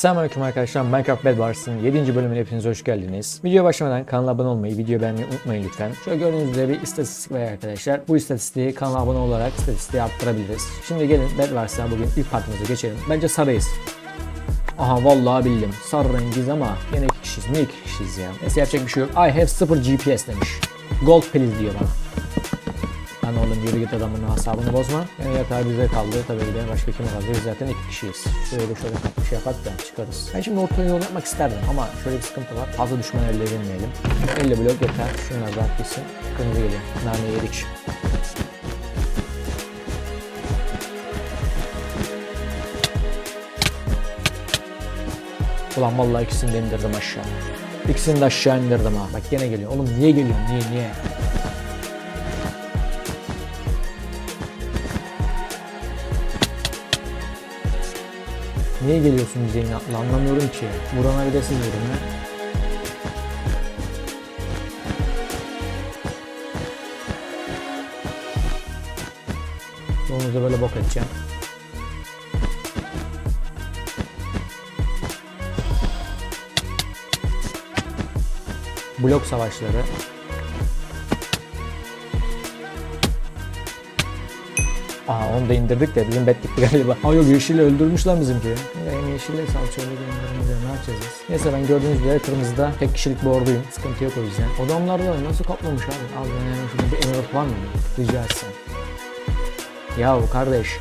Selamünaleyküm arkadaşlar. Minecraft Bed Wars'ın 7. bölümüne hepiniz hoş geldiniz. Videoya başlamadan kanala abone olmayı, videoyu beğenmeyi unutmayın lütfen. Şöyle gördüğünüz üzere bir istatistik var arkadaşlar. Bu istatistiği kanala abone olarak istatistiği arttırabiliriz. Şimdi gelin Bed Wars'a bugün ilk partimize geçelim. Bence sarıyız. Aha vallahi bildim. Sarı rengiz ama yine iki kişiyiz. Niye iki kişiyiz ya? Neyse yapacak bir şey yok. I have 0 GPS demiş. Gold please diyor bana. Lan oğlum yürü git adamın asabını bozma. Yani yatağı bize kaldı. Tabii ki de başka kim kaldı? Biz zaten iki kişiyiz. Şöyle şöyle bir şey yapak da çıkarız. Ben şimdi orta yol yapmak isterdim ama şöyle bir sıkıntı var. Fazla düşman elde edilmeyelim. 50 blok yeter. Şunlar rahat gitsin. Kırmızı geliyor. Nane yedik. Ulan vallahi ikisini de indirdim aşağı. İkisini de aşağı indirdim ha. Bak yine geliyor. Oğlum niye geliyor? Niye niye? Niye geliyorsun bize inatla anlamıyorum ki. Vurana bir de siz vurun ya. Yolunuza böyle bok edeceğim. Blok savaşları. Aha onu da indirdik de bizim bet gitti galiba. Aa yok yeşili öldürmüş lan bizimki. Yani yeşille salçalı gönderimize ne yapacağız biz? Neyse ben gördüğünüz üzere kırmızıda tek kişilik bir orduyum. Sıkıntı yok o yüzden. Adamlar da nasıl kaplamış abi? Abi ben yani şurada bir emerald var mı? Rica etsem. Yahu kardeş.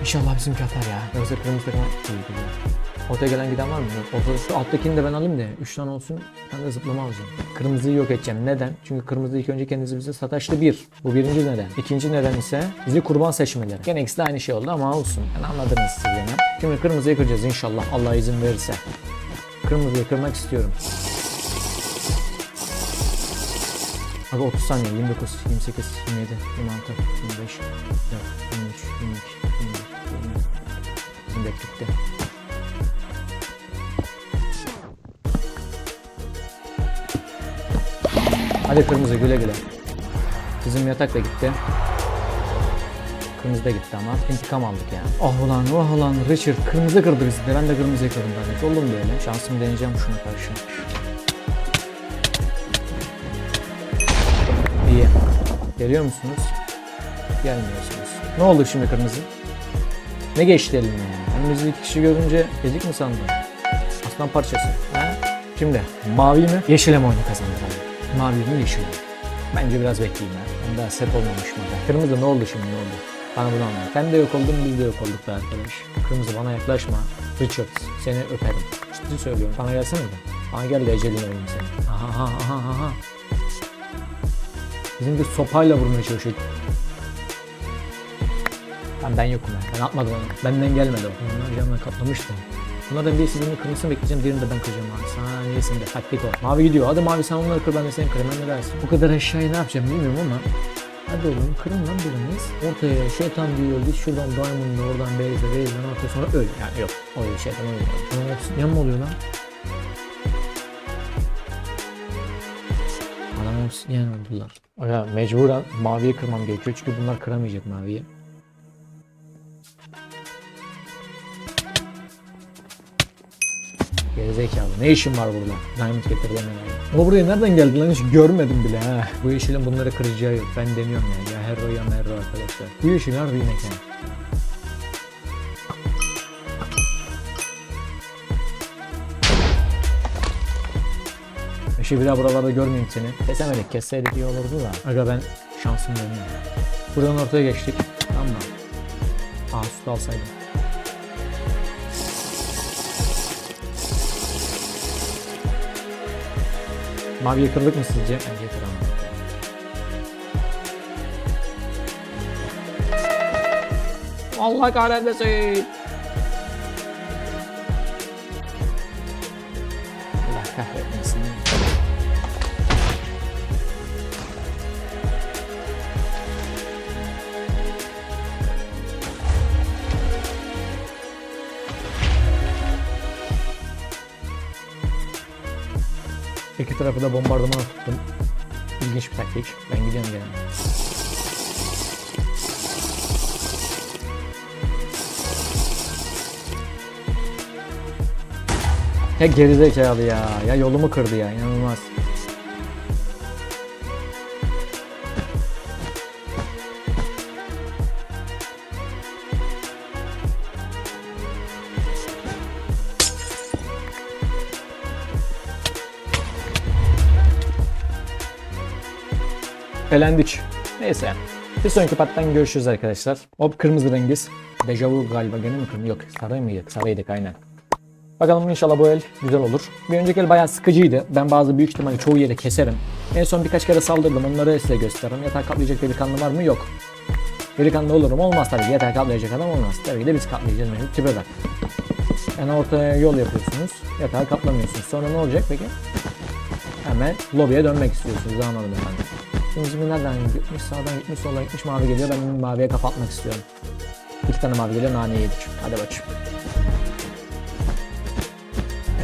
İnşallah bizimki atar ya. Yoksa kırmızı takıma iyi gidiyor. Ortaya gelen giden var mı? Yok. Ortada şu alttakini de ben alayım da 3 tane olsun. Ben de zıplama alacağım. Kırmızıyı yok edeceğim. Neden? Çünkü kırmızı ilk önce kendisi bize sataştı bir. Bu birinci neden. İkinci neden ise bizi kurban seçmeleri. Gene ikisi de aynı şey oldu ama olsun. Yani anladınız siz beni. Şimdi kırmızıyı kıracağız inşallah Allah izin verirse. Kırmızıyı kırmak istiyorum. Abi 30 saniye 29, 28, 27, 26, 25, 24, 23, 22, 24, 25. Bizim bekletti. Hadi kırmızı güle güle. Bizim yatak da gitti. Kırmızı da gitti ama intikam aldık yani. Oh ulan oh ulan Richard kırmızı kırdı bizi de ben de kırmızıyı kırdım kardeş. Olur mu böyle? Şansımı deneyeceğim şuna karşı. İyi. Geliyor musunuz? Gelmiyorsunuz. Ne oldu şimdi kırmızı? Ne geçti eline yani? Bizi iki kişi görünce ezik mi sandın? Aslan parçası. Ha? Şimdi mavi mi? Yeşile mi oyunu kazandı? Mavi mi yeşil? Bence biraz bekleyeyim ya. Ben daha set olmamış mı? Kırmızı ne oldu şimdi ne oldu? Bana bunu anlat. Ben de yok oldum biz de yok olduk be arkadaş. Kırmızı bana yaklaşma. Richard seni öperim. Ciddi söylüyorum. Bana gelsene de. Bana gel de ecelin olayım seni. Aha aha aha aha. Bizim bir sopayla vurmaya çalışıyor. Ben ben yokum ben. Ben atmadım onu. Benden gelmedi o. Onlar camla kaplamıştı. Bunlardan birisi birini kırmasını bekleyeceğim. Diğerini de ben kıracağım abi. Saniyesinde. Taktik o. Mavi gidiyor. Hadi mavi sen onları kır ben de seni kırayım. Ben ne dersin? Bu kadar eşyayı ne yapacağım bilmiyorum ama. Hadi oğlum kırın lan biriniz. Ortaya şeytan diyor git şuradan diamond'la oradan base'e ne yapıyor sonra öl. Yani yok. O şeytan öyle. Hepsi yan mı oluyor lan? Adamın hepsi yan oldular. Ya mecburen maviyi kırmam gerekiyor çünkü bunlar kıramayacak Gerizekalı. Ne işin var burada? Diamond getirdim yani. O buraya nereden geldi lan hiç görmedim bile ha. Bu yeşilin bunları kıracağı yok. Ben deniyorum yani. Ya Herro ya Merro arkadaşlar. Bu yeşil harbi inek yani. Eşi bir daha buralarda görmeyeyim seni. Kesemedik. Kesseydik iyi olurdu da. Aga ben şansım dönüyor. Buradan ortaya geçtik. Tamam mı? Aa süt alsaydım. Maviye kırdık mı sizce? Bence kıramadık. Allah kahretmesin. İki tarafı da bombardımana tuttum. İlginç bir taktik. Ben gidiyorum gene. Ya gerizekalı ya. Ya yolumu kırdı ya. inanılmaz. Elendik. Neyse. Bir sonraki pattan görüşürüz arkadaşlar. Hop kırmızı rengiz. Dejavu galiba gene mi kırmızı? Yok sarı mıydı? Sarıydık aynen. Bakalım inşallah bu el güzel olur. Bir önceki el bayağı sıkıcıydı. Ben bazı büyük ihtimalle çoğu yeri keserim. En son birkaç kere saldırdım. Onları size gösteririm. Yatağı kaplayacak delikanlı var mı? Yok. Delikanlı olurum. Olmaz tabii. Yatağı kaplayacak adam olmaz. Tabii ki de biz kaplayacağız. Benim tipe bak. Yani ortaya yol yapıyorsunuz. Yatağı kaplamıyorsunuz. Sonra ne olacak peki? Hemen lobiye dönmek istiyorsunuz. Anladım efendim. Şimdi nereden gitmiş? Sağdan gitmiş, soldan gitmiş. Mavi geliyor. Ben maviye kapatmak istiyorum. İki tane mavi geliyor. Nane yedik. Hadi bakayım.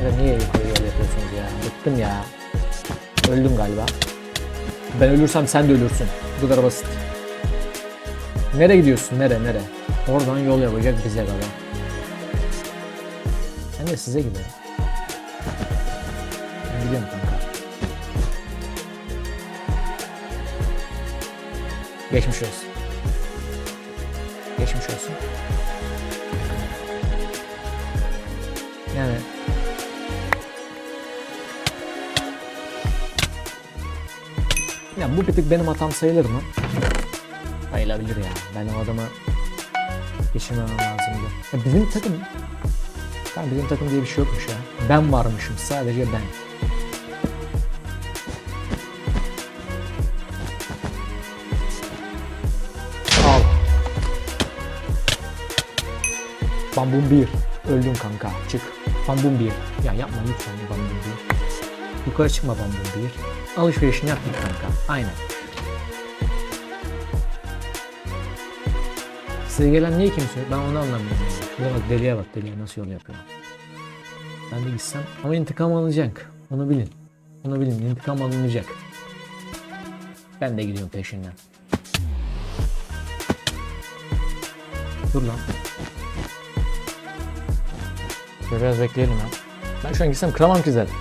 Ya niye yukarı yol yapıyorsunuz ya? Bıktım ya. Öldüm galiba. Ben ölürsem sen de ölürsün. Bu kadar basit. Nereye gidiyorsun? Nere? Nere? Oradan yol yapacak bize kadar. Ben de size giderim. Geçmiş olsun. Geçmiş olsun. Yani Ya bu bir tık benim hatam sayılır mı? Sayılabilir ya. Ben o adamı geçirmemem lazımdı. Ya bizim takım... Tamam bizim takım diye bir şey yokmuş ya. Ben varmışım. Sadece ben. Bambum 1. Öldün kanka. Çık. Bambum 1. Ya yapma lütfen bambum 1. Yukarı çıkma bambum 1. Alışverişini yap kanka. Aynen. Size gelen niye kimse? Ben onu anlamıyorum. Şuraya bak deliye bak deliye nasıl yol yapıyor. Ben de gitsem ama intikam alınacak. Onu bilin. Onu bilin intikam alınacak. Ben de gidiyorum peşinden. Dur lan. Şöyle biraz bekleyelim ya. Ben şu an gitsem kıramam ki zaten.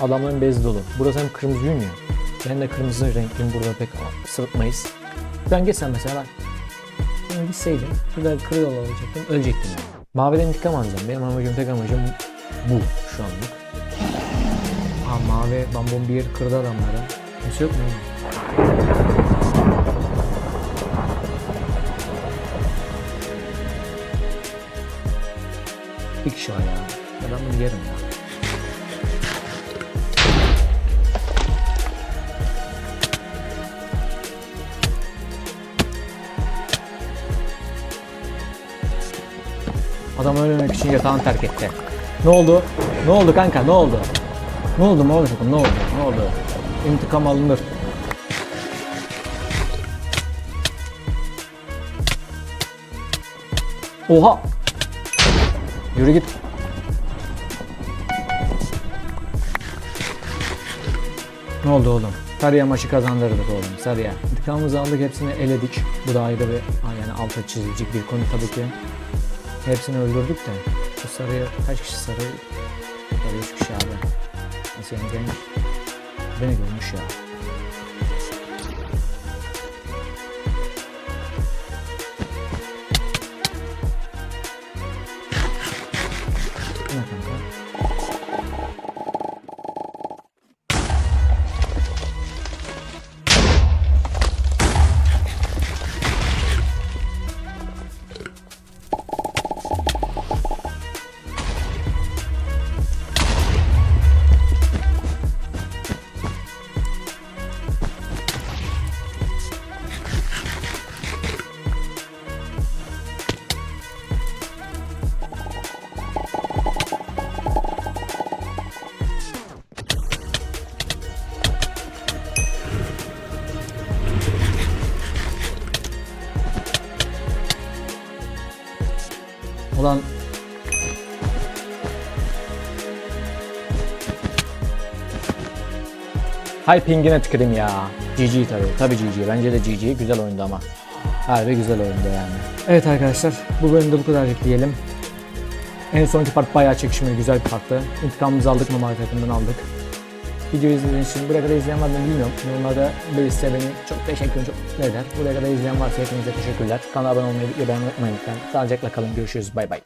Adamların bezi dolu. Burası hem kırmızıyım ya. Ben de kırmızı renkliyim burada pek sırıtmayız. Ben geçsem mesela. Ben gitseydim. Şurada kırı yol alacaktım. Ölecektim yani. Maviden intikam alacağım. Benim amacım tek amacım bu şu anlık. Ha mavi bambum bir kırdı adamları. Kimse yok mu? Bir kişi var ya. Ben bunu yerim ya. Adam ölmemek için yatağını terk etti. Ne oldu? Ne oldu kanka? Ne oldu? Ne oldu? Ne oldu? Ne oldu? Ne oldu? İntikam alınır. Oha! Yürü git. Ne oldu oğlum? Sarıya maçı kazandırdık oğlum. Sarıya. İntikamımızı aldık hepsini eledik. Bu da ayrı bir yani alta çizilecek bir konu tabii ki. Hepsini öldürdük de. Bu sarıya kaç kişi sarı? Sarı 3 kişi abi. Nasıl yani? Beni görmüş ya. Ulan Hay pingine tüküreyim ya. GG tabii. Tabii GG. Bence de GG. Güzel oyundu ama. Harbi güzel oyundu yani. Evet arkadaşlar. Bu bölümde bu kadarcık diyelim. En sonki part bayağı çekişmeli, güzel bir parttı. İntikamımızı aldık, Mamari takımından aldık. Videoyu izlediğiniz için buraya kadar izleyen var mı bilmiyorum. Yorumlarda belirse beni çok teşekkür çok mutlu eder. Buraya kadar izleyen varsa hepinize teşekkürler. Kanala abone olmayı, videoyu beğenmeyi unutmayın lütfen. Sağlıcakla kalın, görüşürüz, bay bay.